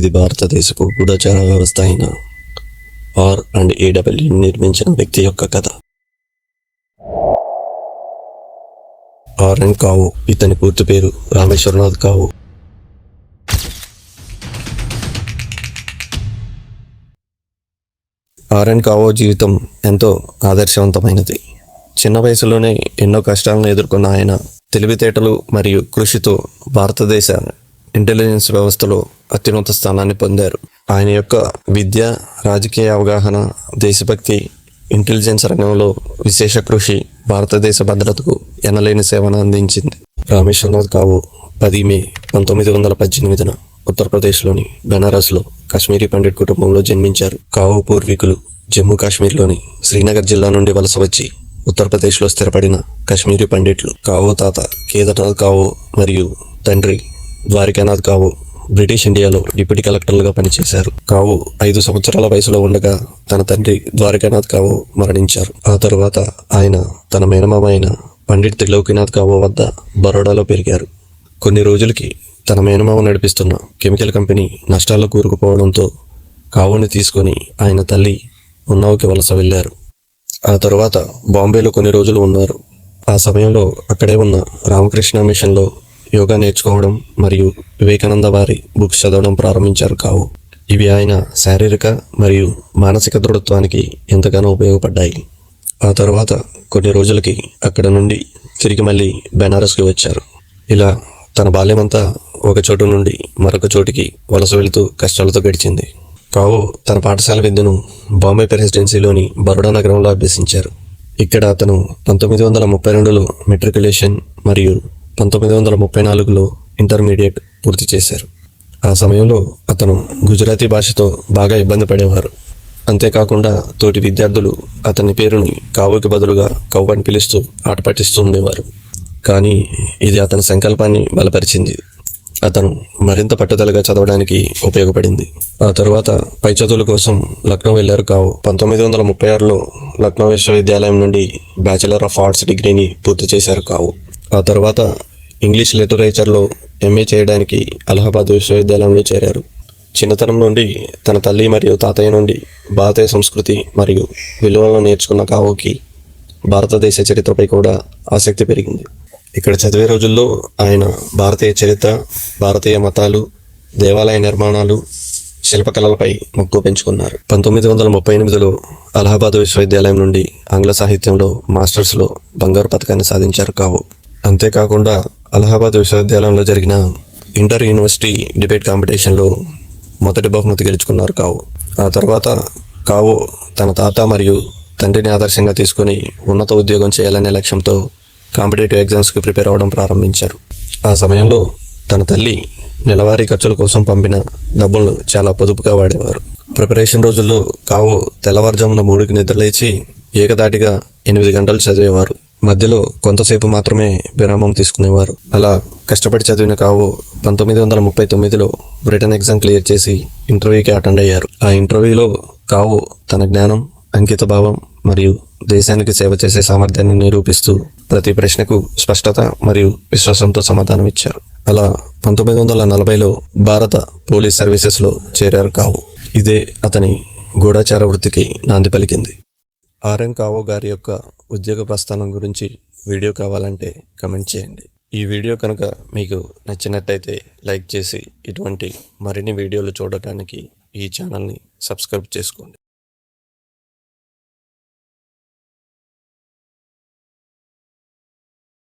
ఇది భారతదేశపు గూఢచార వ్యవస్థ అయిన. ఆర్ అండ్ ఏడబ్ల్యూ నిర్మించిన వ్యక్తి యొక్క కథ. ఆర్ అండ్ కావు ఇతని పూర్తి పేరు రామేశ్వరనాథ్ కావు. ఆర్ అండ్ కావో జీవితం ఎంతో ఆదర్శవంతమైనది. చిన్న వయసులోనే ఎన్నో కష్టాలను ఎదుర్కొన్న ఆయన తెలివితేటలు మరియు కృషితో భారతదేశ ఇంటెలిజెన్స్ వ్యవస్థలో అత్యున్నత స్థానాన్ని పొందారు. ఆయన యొక్క విద్య రాజకీయ అవగాహన దేశభక్తి ఇంటెలిజెన్స్ రంగంలో విశేష కృషి భారతదేశ భద్రతకు ఎనలేని సేవను అందించింది. రామేశ్వరనాథ్ కావు పది మే పంతొమ్మిది వందల పద్దెనిమిదిన ఉత్తరప్రదేశ్లోని బెనారస్లో కాశ్మీరీ పండిట్ కుటుంబంలో జన్మించారు. కావు పూర్వీకులు జమ్మూ కాశ్మీర్లోని శ్రీనగర్ జిల్లా నుండి వలస వచ్చి ఉత్తరప్రదేశ్లో స్థిరపడిన కాశ్మీరీ పండిట్లు కావో తాత కేదార్నాథ్ కావో మరియు తండ్రి ద్వారికానాథ్ కావో బ్రిటిష్ ఇండియాలో డిప్యూటీ కలెక్టర్లుగా పనిచేశారు. కావు ఐదు సంవత్సరాల వయసులో ఉండగా తన తండ్రి ద్వారకానాథ్ కావో మరణించారు. ఆ తరువాత ఆయన తన మేనమామ అయిన పండిట్ త్రిలోకినాథ్ కావో వద్ద బరోడాలో పెరిగారు. కొన్ని రోజులకి తన మేనమామ నడిపిస్తున్న కెమికల్ కంపెనీ నష్టాల్లో కూరుకుపోవడంతో కావుని తీసుకొని ఆయన తల్లి ఉన్నావుకి వలస వెళ్ళారు. ఆ తరువాత బాంబేలో కొన్ని రోజులు ఉన్నారు. ఆ సమయంలో అక్కడే ఉన్న రామకృష్ణ మిషన్లో యోగా నేర్చుకోవడం మరియు వివేకానంద వారి బుక్స్ చదవడం ప్రారంభించారు కావు. ఇవి ఆయన శారీరక మరియు మానసిక దృఢత్వానికి ఎంతగానో ఉపయోగపడ్డాయి. ఆ తర్వాత కొన్ని రోజులకి అక్కడ నుండి తిరిగి మళ్ళీ బెనారస్కి వచ్చారు. ఇలా తన బాల్యమంతా ఒక చోటు నుండి మరొక చోటికి వలస వెళుతూ కష్టాలతో గడిచింది. కావు తన పాఠశాల విద్యను బాంబే ప్రెసిడెన్సీలోని బరోడా నగరంలో అభ్యసించారు. ఇక్కడ అతను పంతొమ్మిది వందల ముప్పై రెండులో మెట్రికులేషన్ మరియు పంతొమ్మిది వందల ముప్పై నాలుగులో ఇంటర్మీడియట్ పూర్తి చేశారు. ఆ సమయంలో అతను గుజరాతీ భాషతో బాగా ఇబ్బంది పడేవారు. అంతేకాకుండా తోటి విద్యార్థులు అతని పేరుని కావుకి బదులుగా కవ్వు అని పిలుస్తూ ఆట పట్టిస్తూ ఉండేవారు. కానీ ఇది అతని సంకల్పాన్ని బలపరిచింది. అతను మరింత పట్టుదలగా చదవడానికి ఉపయోగపడింది. ఆ తరువాత పై చదువుల కోసం లక్నో వెళ్ళారు కావు. పంతొమ్మిది వందల ముప్పై ఆరులో లక్నో విశ్వవిద్యాలయం నుండి బ్యాచిలర్ ఆఫ్ ఆర్ట్స్ డిగ్రీని పూర్తి చేశారు కావు. ఆ తర్వాత ఇంగ్లీష్ లిటరేచర్లో ఎంఏ చేయడానికి అలహాబాద్ విశ్వవిద్యాలయంలో చేరారు. చిన్నతనం నుండి తన తల్లి మరియు తాతయ్య నుండి భారతీయ సంస్కృతి మరియు విలువలను నేర్చుకున్న కావుకి భారతదేశ చరిత్రపై కూడా ఆసక్తి పెరిగింది. ఇక్కడ చదివే రోజుల్లో ఆయన భారతీయ చరిత్ర భారతీయ మతాలు దేవాలయ నిర్మాణాలు శిల్పకళలపై మక్కువ పెంచుకున్నారు. పంతొమ్మిది వందల ముప్పై ఎనిమిదిలో అలహాబాద్ విశ్వవిద్యాలయం నుండి ఆంగ్ల సాహిత్యంలో మాస్టర్స్లో బంగారు పథకాన్ని సాధించారు కావు. అంతేకాకుండా అలహాబాద్ విశ్వవిద్యాలయంలో జరిగిన ఇంటర్ యూనివర్సిటీ డిబేట్ కాంపిటీషన్లో మొదటి బహుమతి గెలుచుకున్నారు కావు. ఆ తర్వాత కావు తన తాత మరియు తండ్రిని ఆదర్శంగా తీసుకొని ఉన్నత ఉద్యోగం చేయాలనే లక్ష్యంతో కాంపిటేటివ్ ఎగ్జామ్స్కి ప్రిపేర్ అవ్వడం ప్రారంభించారు. ఆ సమయంలో తన తల్లి నెలవారీ ఖర్చుల కోసం పంపిన డబ్బులను చాలా పొదుపుగా వాడేవారు. ప్రిపరేషన్ రోజుల్లో కావు తెల్లవారుజామున మూడుకి నిద్రలేచి ఏకదాటిగా ఎనిమిది గంటలు చదివేవారు. మధ్యలో కొంతసేపు మాత్రమే విరామం తీసుకునేవారు. అలా కష్టపడి చదివిన కావు పంతొమ్మిది వందల ముప్పై తొమ్మిదిలో బ్రిటన్ ఎగ్జామ్ క్లియర్ చేసి ఇంటర్వ్యూకి అటెండ్ అయ్యారు. ఆ ఇంటర్వ్యూలో కావు తన జ్ఞానం అంకిత భావం మరియు దేశానికి సేవ చేసే సామర్థ్యాన్ని నిరూపిస్తూ ప్రతి ప్రశ్నకు స్పష్టత మరియు విశ్వాసంతో సమాధానం ఇచ్చారు. అలా పంతొమ్మిది వందల నలభైలో భారత పోలీస్ సర్వీసెస్లో చేరారు కావు. ఇదే అతని గూఢచార వృత్తికి నాంది పలికింది. ఆర్ఎం కావో గారి యొక్క ఉద్యోగ ప్రస్థానం గురించి వీడియో కావాలంటే కమెంట్ చేయండి. ఈ వీడియో కనుక మీకు నచ్చినట్టయితే లైక్ చేసి ఇటువంటి మరిన్ని వీడియోలు చూడటానికి ఈ ఛానల్ని సబ్స్క్రైబ్ చేసుకోండి.